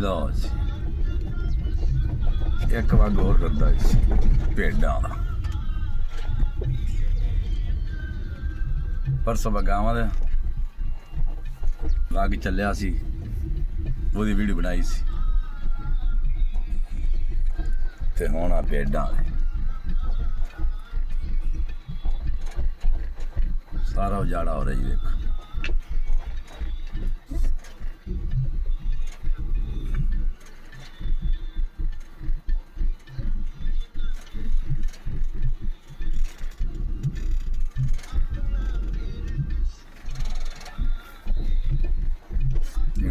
ਲਓ ਜੀ ਇੱਕ ਵਾਰ ਗੌਰ ਕਰਦਾ ਸੀ ਭੇਡਾਂ ਦਾ ਪਰਸੋਂ ਬਗਾਵਾਂ ਦੇ ਲਾਗ ਚੱਲਿਆ ਸੀ। ਉਹਦੀ ਵੀਡੀਓ ਬਣਾਈ ਸੀ। ਤੇ ਹੁਣ ਆ ਭੇਡਾਂ ਸਾਰਾ ਉਜਾੜਾ ਹੋ ਰਿਹਾ ਜੀ ਦੇਖੋ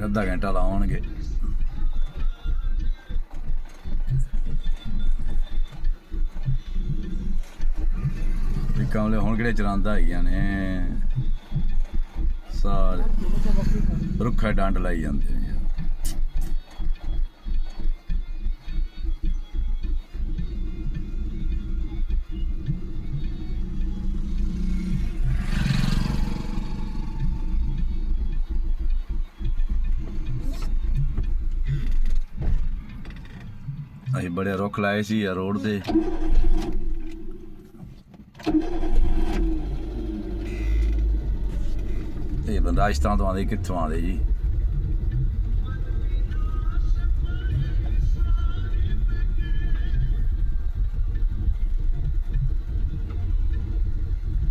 ਇਹ ਅੱਧਾ ਘੰਟਾ ਲਾਉਣਗੇ ਇਹ ਕਮਲੇ ਹੁਣ ਕਿਹੜੇ ਚਰਾਂਦਾ ਹੈਗੀਆਂ ਨੇ? ਸਾਰੇ ਰੁੱਖਾ ਡੰਡ ਲਾਈ ਜਾਂਦੇ ਨੇ। ਅਸੀਂ ਬੜੇ ਰੁੱਖ ਲਾਏ ਸੀ ਆ ਰੋਡ ਤੇ। ਇਹ ਬੰਦਾ ਰਾਜਸਥਾਨ ਤੋਂ ਆਉਂਦੇ ਕਿੱਥੋਂ ਆਉਂਦੇ ਜੀ?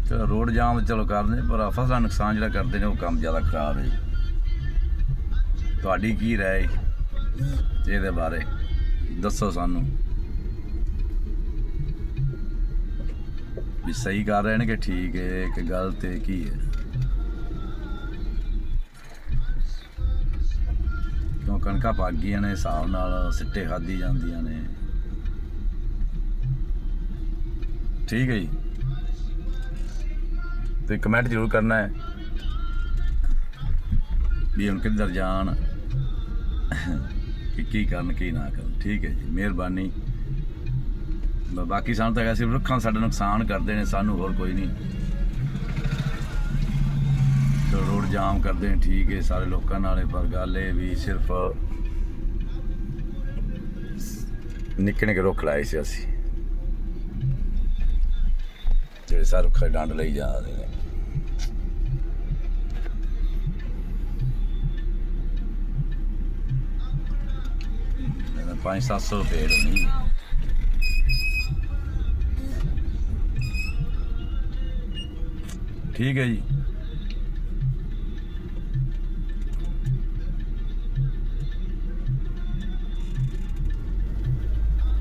ਚਲੋ ਰੋਡ ਜਾਮ ਚਲੋ ਕਰਦੇ ਪਰ ਫਸਲਾਂ ਨੁਕਸਾਨ ਜਿਹੜਾ ਕਰਦੇ ਨੇ, ਉਹ ਕੰਮ ਜ਼ਿਆਦਾ ਖਰਾਬ ਹੈ ਜੀ। ਤੁਹਾਡੀ ਕੀ ਰਾਏ ਇਹਦੇ ਬਾਰੇ? ਦੱਸੋ ਸਾਨੂੰ। ਵੀ ਸਹੀ ਕਰ ਰਹੇ ਨੇ ਕਿ ਠੀਕ ਹੈ ਕਿ ਗਲਤ ਹੈ ਕੀ ਹੈ? ਕਿਉਂ ਕਣਕਾਂ ਪੱਕ ਗਈਆਂ ਨੇ, ਹਿਸਾਬ ਨਾਲ ਸਿੱਟੇ ਖਾਦੀ ਜਾਂਦੀਆਂ ਨੇ। ਠੀਕ ਹੈ ਜੀ। ਤੇ ਕਮੈਂਟ ਜ਼ਰੂਰ ਕਰਨਾ ਹੈ ਵੀ ਹੁਣ ਕਿੱਧਰ ਜਾਣ। ਕਿ ਕੀ ਕਰਨ, ਕੀ ਨਾ ਕਰਨ। ਠੀਕ ਹੈ ਜੀ, ਮਿਹਰਬਾਨੀ। ਬਾਕੀ ਸਾਨੂੰ ਤਾਂ ਹੈਗਾ ਰੁੱਖਾਂ ਸਾਡਾ ਨੁਕਸਾਨ ਕਰਦੇ ਨੇ, ਸਾਨੂੰ ਹੋਰ ਕੋਈ ਨਹੀਂ। ਰੋਡ ਜਾਮ ਕਰਦੇ ਨੇ, ਠੀਕ ਹੈ, ਸਾਰੇ ਲੋਕਾਂ ਨਾਲੇ ਪਰ ਗੱਲ ਇਹ ਵੀ ਸਿਰਫ ਨਿੱਕੇ ਨਿੱਕੇ ਰੁੱਖ ਲਾਏ ਸੀ ਅਸੀਂ। ਜਿਹੜੇ ਸਾਰੇ ਰੁੱਖਾਂ ਡੰਡ ਲਈ ਜਾ ਰਹੇ ਨੇ। 5-700 ਰੁਪਏ ਹੋਣੀ ਠੀਕ ਹੈ ਜੀ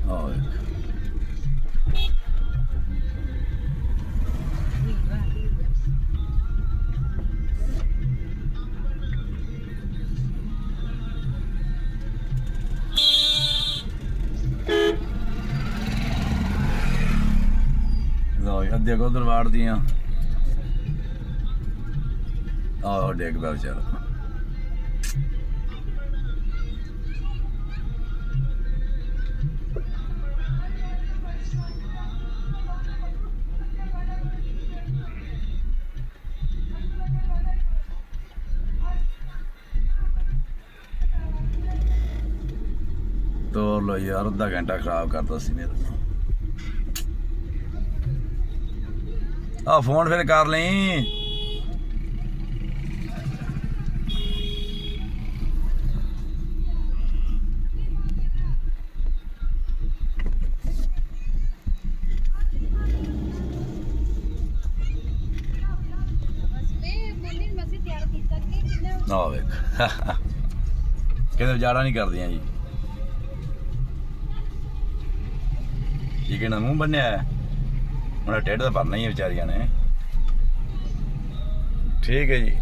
ਆਹ ਲਓ ਜੀ, ਅੱਧੇ ਉਧਰ ਵਾੜਦੀਆਂ ਆਹ ਡੇਗ ਪਿਆ ਵਿਚਾਰਾ। ਤੋਰ ਲੋ ਯਾਰ ਅੱਧਾ ਘੰਟਾ ਖਰਾਬ ਕਰਤਾ ਸੀ ਮੇਰਾ ਆ ਫੋਨ ਫਿਰ ਕਰ ਲਈ। ਮੈਂ ਬੋਲੀ ਨਾ ਵੇਖ। ਕਹਿੰਦੇ ਵਿਚਾਰਾ ਨਹੀਂ ਕਰਦੀਆਂ ਜੀ। ਇਹ ਕਿਹਨਾਂ ਮੂੰਹ ਬੰਨਿਆ ਹੈ? ਉਹਨਾਂ ਢਿੱਡ ਤਾਂ ਭਰਨਾ ਹੀ ਹੈ ਵਿਚਾਰੀਆਂ ਨੇ। ਠੀਕ ਹੈ ਜੀ।